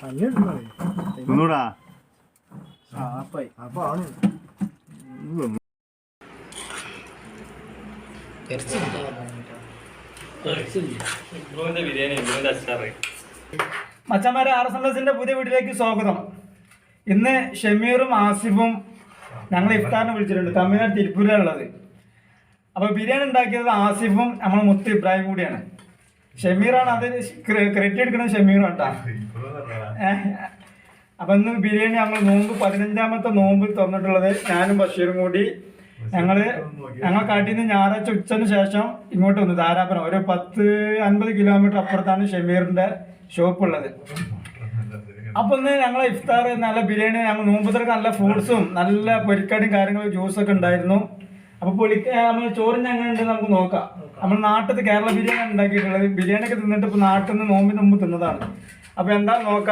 തിന്നൂടാ അപ്പൊ ആണ്. മച്ചന്മാരെ ആർ എസ് എം എസിന്റെ പുതിയ വീട്ടിലേക്ക് സ്വാഗതം. ഇന്ന് ഷമീറും ആസിഫും ഞങ്ങൾ ഇഫ്താറിനെ വിളിച്ചിട്ടുണ്ട്. തമിഴ്നാട് തിരുപ്പൂരിലുള്ളത് അപ്പോൾ ബിരിയാണി ഉണ്ടാക്കിയത് ആസിഫും നമ്മൾ മുത്ത് ഇബ്രാഹിം കൂടിയാണ്. ഷമീറാണ് അത് ക്രെഡിറ്റ് എടുക്കുന്നത് ഷമീറാണ് കേട്ടോ അപ്പം ഇന്ന് ബിരിയാണി ഞങ്ങൾ നോമ്പ് പതിനഞ്ചാമത്തെ നോമ്പിൽ തന്നിട്ടുള്ളത് ഞാനും ബഷീറും കൂടി. ഞങ്ങൾ ഞങ്ങൾ കാട്ടിൽ നിന്ന് ഞായറാഴ്ച ഉച്ചന് ശേഷം ഇങ്ങോട്ട് വന്നു ധാരാപുരം. ഒരു പത്ത് അൻപത് കിലോമീറ്റർ അപ്പുറത്താണ് ഷമീറിന്റെ ഷോപ്പ് ഉള്ളത്. അപ്പൊ ഇന്ന് ഞങ്ങൾ ഇഫ്താർ നല്ല ബിരിയാണി ഞങ്ങൾ നോമ്പുതർക്ക് നല്ല ഫ്രൂട്ട്സും നല്ല പൊരിക്കടിയും കാര്യങ്ങളും ജ്യൂസൊക്കെ ഉണ്ടായിരുന്നു. അപ്പൊ പൊളിക്ക നമ്മൾ ചോറിന് എങ്ങനെ ഉണ്ട് നമുക്ക് നോക്കാം. നമ്മൾ നാട്ടിൽ കേരള ബിരിയാണി ഉണ്ടാക്കിയിട്ടുള്ളത്. ബിരിയാണി ഒക്കെ തിന്നിട്ട് ഇപ്പൊ നാട്ടിൽ നിന്ന് നോമ്പിന് മുമ്പ് തിന്നതാണ്. അപ്പൊ എന്താ നോക്ക?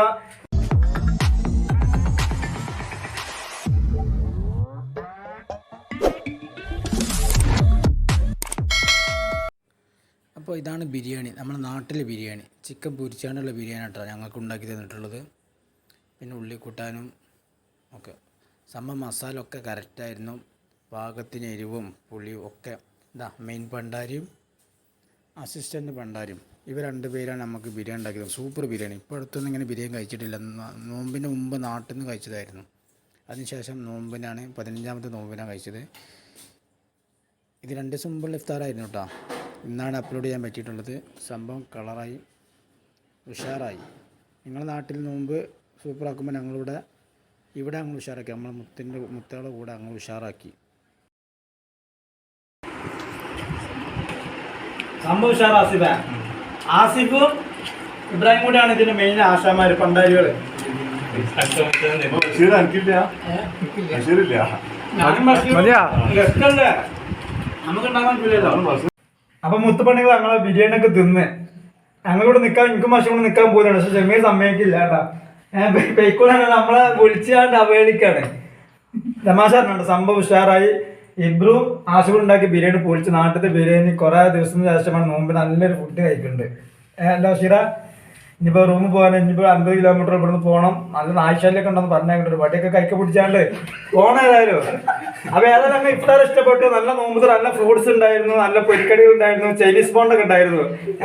അപ്പോൾ ഇതാണ് ബിരിയാണി. നമ്മുടെ നാട്ടിലെ ബിരിയാണി. ചിക്കൻ പൊരിച്ചാണ്ടുള്ള ബിരിയാണി കേട്ടോ ഞങ്ങൾക്ക് ഉണ്ടാക്കി തന്നിട്ടുള്ളത്. പിന്നെ ഉള്ളി കൂട്ടാനും ഒക്കെ. സംഭവം മസാല ഒക്കെ കറക്റ്റായിരുന്നു പാകത്തിന് എരിവും പുളിയും ഒക്കെ ഇതാ മെയിൻ പണ്ടാരിയും അസിസ്റ്റന്റ് പണ്ടാരിയും ഇവർ രണ്ട് പേരാണ് നമുക്ക് ബിരിയാണി ഉണ്ടാക്കിയത് സൂപ്പർ ബിരിയാണി. ഇപ്പോൾ അടുത്തൊന്നും ഇങ്ങനെ ബിരിയാണി കഴിച്ചിട്ടില്ല. നോമ്പിന്റെ മുമ്പ് നാട്ടിൽ നിന്ന് കഴിച്ചതായിരുന്നു. അതിനുശേഷം നോമ്പിനാണ് പതിനഞ്ചാമത്തെ നോമ്പിനാണ് കഴിച്ചത്. ഇത് രണ്ട് ദിവസം മുമ്പുള്ള ഇഫ്താറായിരുന്നു കേട്ടോ ഇന്നാണ് അപ്ലോഡ് ചെയ്യാൻ പറ്റിയിട്ടുള്ളത്. സംഭവം കളറായി ഉഷാറായി. നിങ്ങളുടെ നാട്ടിൽ നോമ്പ് സൂപ്പറാക്കുമ്പോൾ ഞങ്ങളിവിടെ ഇവിടെ അങ്ങ് ഉഷാറാക്കി. നമ്മൾ മുത്തിന്റെ മുത്തുകളുടെ കൂടെ ഞങ്ങൾ ഉഷാറാക്കി. സംഭവം ഉഷാർ ആസിഫ? ആസിഫും ഇബ്രാഹിം കൂടിയാണ് ഇതിന്റെ മെയിൻ ആശാമാര് പണ്ടാരികൾ. അപ്പൊ മുത്തുപണികൾ ഞങ്ങളെ ബിരിയാണി ഒക്കെ തിന്ന്. ഞങ്ങളിവിടെ നിൽക്കാൻ എനിക്കും മാഷം കൂടെ നിൽക്കാൻ പോകുന്നുണ്ട് പക്ഷെ ചെമ്മീൻ സമ്മതിക്കില്ല കേട്ടാ. നമ്മളെ വിളിച്ചാണ്ട് അവഹേളിക്കാണ്. തമാശ സംഭവം ഉഷാറായി. ഇബ്രു ആശുപത്രി ഉണ്ടാക്കി ബിരിയാണി പൊളിച്ച് നാട്ടിലത്തെ ബിരിയാണി കുറെ ദിവസത്തിന് ശേഷമാണ് നോമ്പ് നല്ലൊരു ഫുഡ് കഴിക്കുന്നുണ്ട് എന്താ ഷിറ? ഇനിയിപ്പോ റൂമിൽ പോകാൻ ഇനിയിപ്പോ അൻപത് കിലോമീറ്റർ ഇവിടുന്ന് പോകണം നല്ല നാഴ്ചയിലൊക്കെ ഉണ്ടെന്ന് പറഞ്ഞാൽ വടിയൊക്കെ കൈക്ക് പിടിച്ചാണ്ട് പോണേതായാലും അപ്പൊ ഏതായാലും അങ്ങ് ഇഫ്താർ ഇഷ്ടപ്പെട്ടു. നല്ല നോമ്പ് നല്ല ഫ്രൂട്ട്സ് ഉണ്ടായിരുന്നു നല്ല പൊരിക്കടികൾ ഉണ്ടായിരുന്നു ചൈനീസ് ബോണ്ടൊക്കെ ഉണ്ടായിരുന്നു.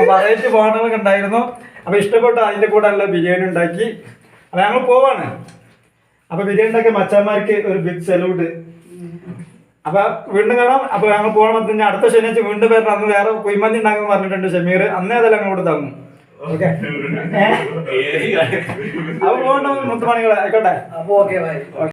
വെറൈറ്റി ബോണ്ടൊക്കെ ഉണ്ടായിരുന്നു. അപ്പൊ ഇഷ്ടപ്പെട്ടു. അതിന്റെ കൂടെ നല്ല ബിരിയാണി ഉണ്ടാക്കി. അപ്പൊ ഞങ്ങൾ പോവാണ്. അപ്പൊ ബിരിയാണി ഉണ്ടാക്കിയ മച്ചാന്മാർക്ക് ഒരു ബിഗ് സല്യൂട്ട് അപ്പൊ വീണ്ടും കാണാം. അപ്പൊ ഞങ്ങൾ പോകണം പിന്നെ അടുത്ത ശനിയാഴ്ച വീണ്ടും വരണം അന്ന് വേറെ കുയ്മന്തി ഉണ്ടാകുമെന്ന് പറഞ്ഞിട്ടുണ്ട് ഷമീർ. അന്നേ അതെല്ലാം അങ്ങോട്ട് തന്നു. ഓക്കെ. അപ്പൊ പോകണ്ട? മുത്തുമണികളെ ആയിക്കോട്ടെ. അപ്പൊ ഓക്കെ ബൈ.